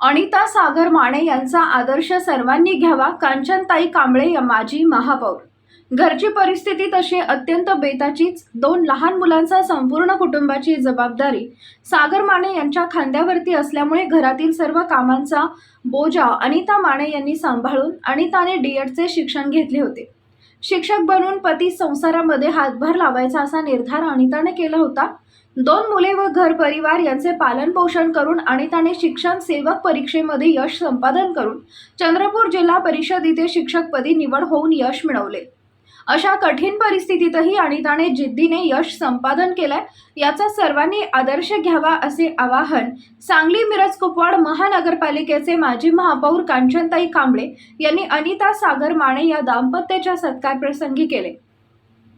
अनिता सागर माने यांचा आदर्श सर्वांनी घ्यावा. कांचनताई कांबळे या माजी महापौर. घरची परिस्थिती तशी अत्यंत बेताचीच. दोन लहान मुलांचा संपूर्ण कुटुंबाची जबाबदारी. सागर माने यांच्या खांद्यावरती असल्यामुळे घरातील सर्व कामांचा बोजा अनिता माने यांनी सांभाळून अनिताने डीएडचे शिक्षण घेतले होते. शिक्षक बनून पती संसारामध्ये हातभार लावायचा असा निर्धार अनिताने केला होता. दोन मुले व घर परिवार यांचे पालन पोषण करून अनिताने शिक्षण सेवक परीक्षेमध्ये यश संपादन करून चंद्रपूर जिल्हा परिषद इथे शिक्षकपदी निवड होऊन यश मिळवले. अशा कठीण परिस्थितीतही अनिताने जिद्दीने यश संपादन केलंय याचा सर्वांनी आदर्श घ्यावा असे आवाहन सांगली मिरज कुपवाड महानगरपालिकेचे माजी महापौर कांचनताई कांबळे यांनी अनिता सागर माने या दाम्पत्याच्या सत्कार प्रसंगी केले.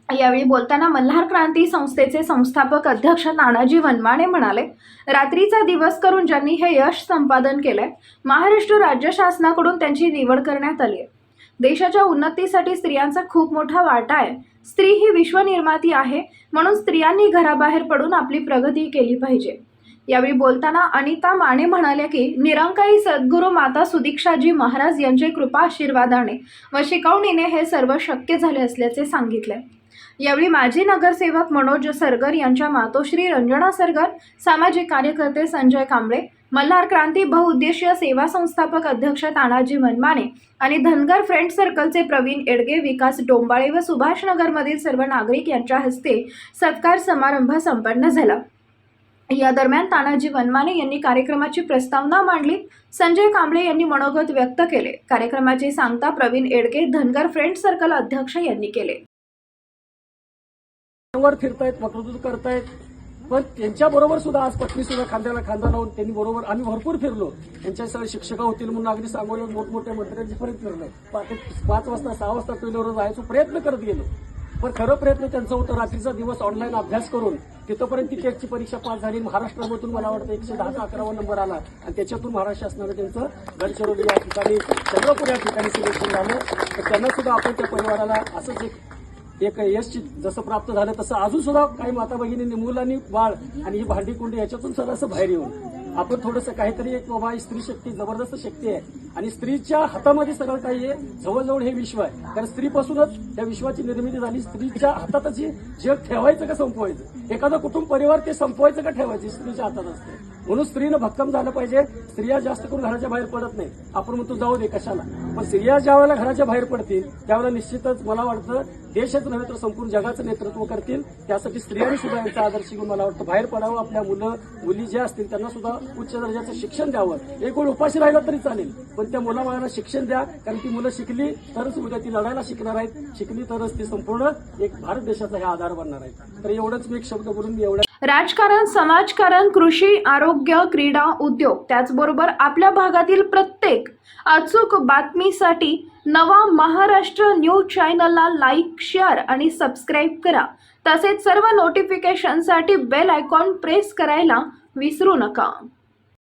यावेळी बोलताना मल्हार क्रांती संस्थेचे संस्थापक अध्यक्ष नानाजी वनमाने म्हणाले रात्रीचा दिवस करून ज्यांनी हे यश संपादन केलंय महाराष्ट्र राज्य शासनाकडून त्यांची निवड करण्यात आली आहे देशाच्या उन्नतीसाठी स्त्रियांचा खूप मोठा वाटा आहे. स्त्री ही विश्वनिर्माती आहे म्हणून स्त्रियांनी घराबाहेर पडून आपली प्रगती केली पाहिजे. यावेळी बोलताना अनिता माने म्हणाल्या की निरंकाई सद्गुरू माता सुदीक्षाजी महाराज यांचे कृपा आशीर्वादाने व शिकवणीने हे सर्व शक्य झाले असल्याचे सांगितले यावेळी माजी नगरसेवक मनोज सरगर यांच्या मातोश्री रंजना सरगर सामाजिक कार्यकर्ते संजय कांबळे मल्हार क्रांती बहुउद्देशीय सेवा संस्थापक अध्यक्ष तानाजी मनमाने आणि धनगर फ्रेंड सर्कलचे प्रवीण एडगे विकास डोंबाळे व सुभाष नगरमधील सर्व नागरिक यांच्या हस्ते सत्कार समारंभ संपन्न झाला. या दरम्यान तानाजी वनमाने यांनी कार्यक्रमाची प्रस्तावना मांडली. संजय कांबळे यांनी मनोगत व्यक्त केले. कार्यक्रमाची सांगता प्रवीण एडगे धनगर फ्रेंड सर्कल अध्यक्ष यांनी केले. वर फिरतायत वक्रतृत्व करतायत. पण त्यांच्या बरोबर सुद्धा आज पत्नी सुद्धा खांद्याला खांदा लावून त्यांनी बरोबर आम्ही भरपूर फिरलो. त्यांच्या सगळे शिक्षका होतील म्हणून अगदी सांगोले मोठमोठ्या मंत्र्यांची परत फिरलो. पाच वाजता सहा वाजता टोलवर जायचो प्रयत्न करत गेलो. पण खरं प्रयत्न त्यांचा होता रात्रीचा दिवस ऑनलाईन अभ्यास करून तिथंपर्यंत ती टेटची परीक्षा पास झाली. महाराष्ट्रामधून मला वाटतं एकशे दहाचा अकरावा नंबर आला. आणि त्याच्यातून महाराष्ट्र शासनानं त्यांचं गडचिरोली या ठिकाणी चंद्रपूर या ठिकाणी सिलेक्शन झालं. तर त्यांना सुद्धा आपण त्या परिवाराला असंच एक एक यश जसं प्राप्त झालं तसं अजून सुद्धा काही माता भगिनींनी मूल आणि बाळ आणि ही भांडी कुंडी याच्यातून सुद्धा असं बाहेर येऊन आपण थोडंसं काहीतरी एक बाबा ही स्त्री शक्ती जबरदस्त शक्ती आहे. आणि स्त्रीच्या हातामध्ये सगळं काही आहे. जवळजवळ हे विश्व आहे. कारण स्त्रीपासूनच त्या विश्वाची निर्मिती झाली. स्त्रीच्या हातातच हे जग ठेवायचं का संपवायचं? एखादं कुटुंब परिवार ते संपवायचं का ठेवायचं? स्त्रीच्या हातात असते. म्हणून स्त्रीनं भक्कम झालं पाहिजे. स्त्रिया जास्त करून घराच्या बाहेर पडत नाही आपण म्हणतो जाऊ दे कशाला? पण स्त्रिया ज्या वेळेला घराच्या बाहेर पडतील त्यावेळेला निश्चितच मला वाटतं देशच नव्हे तर संपूर्ण जगाचं नेतृत्व करतील. त्यासाठी स्त्रियांनी सुद्धा यांचा आदर्श घेऊन मला वाटतं बाहेर पडावं. आपल्या मुलं मुली ज्या असतील त्यांना सुद्धा उच्च दर्जाचं शिक्षण द्यावं. एक वेळ उपाशी राहिला तरी चालेल. पण त्या मुलाबाळांना शिक्षण द्या कारण ती मुलं शिकली तरच उद्या ती लढायला शिकणार आहेत. शिकली तरच ती संपूर्ण एक भारत देशाचा हे आधार बनणार आहे तर एवढंच मी एक शब्द बोलून मी एवढ्या राजकारण समाजकारण कृषी आरोग्य क्रीडा उद्योग त्याचबरोबर आपल्या भागातील प्रत्येक अचूक बातमीसाठी नवा महाराष्ट्र न्यूज चॅनलला लाईक शेअर आणि सबस्क्राईब करा. तसेच सर्व नोटिफिकेशनसाठी बेल आयकॉन प्रेस करायला विसरू नका.